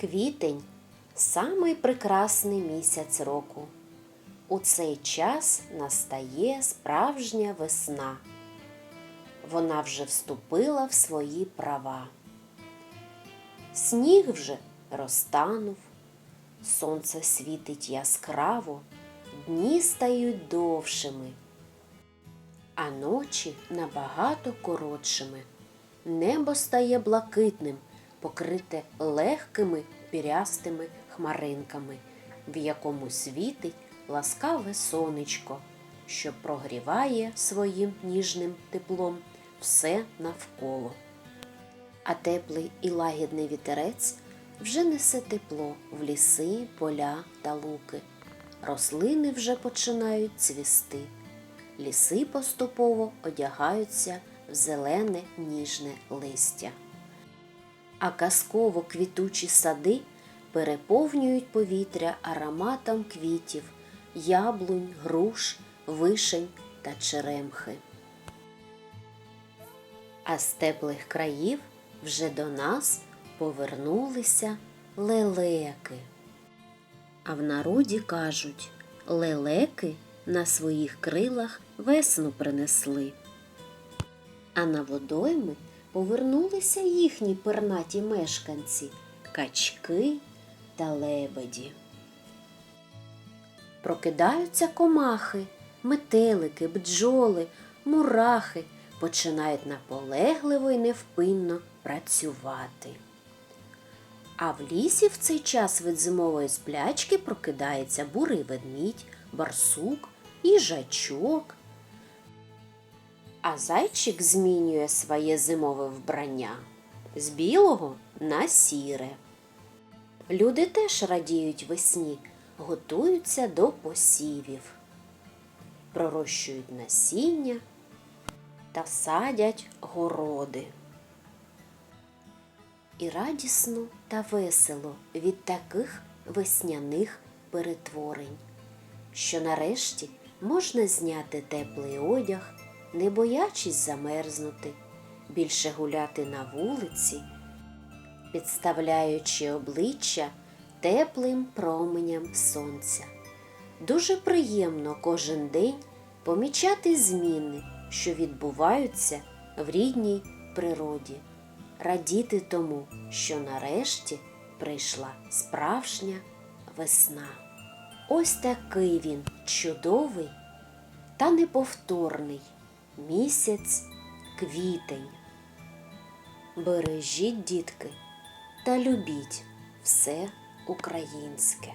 Квітень самий прекрасний місяць року. У цей час настає справжня весна. Вона вже вступила в свої права. Сніг вже розтанув, сонце світить яскраво, дні стають довшими, а ночі набагато коротшими. Небо стає блакитним, покрите легкими пірястими хмаринками, в якому світить ласкаве сонечко, що прогріває своїм ніжним теплом все навколо. А теплий і лагідний вітерець вже несе тепло в ліси, поля та луки. Рослини вже починають цвісти. Ліси поступово одягаються в зелене ніжне листя. А казково квітучі сади переповнюють повітря ароматом квітів, яблунь, груш, вишень та черемхи. А з теплих країв вже до нас повернулися лелеки. А в народі кажуть, лелеки на своїх крилах весну принесли. А на водойми повернулися їхні пернаті мешканці качки та лебеді. Прокидаються комахи, метелики, бджоли, мурахи починають наполегливо і невпинно працювати. А в лісі в цей час від зимової сплячки прокидається бурий ведмідь, барсук, їжачок. А зайчик змінює своє зимове вбрання з білого на сіре. Люди теж радіють весні, готуються до посівів, пророщують насіння та садять городи. І радісно та весело від таких весняних перетворень, що нарешті можна зняти теплий одяг, не боячись замерзнути, більше гуляти на вулиці, підставляючи обличчя теплим променям сонця. Дуже приємно кожен день помічати зміни, що відбуваються в рідній природі, радіти тому, що нарешті прийшла справжня весна. Ось такий він чудовий та неповторний місяць квітень. Бережіть, дітки, та любіть все українське.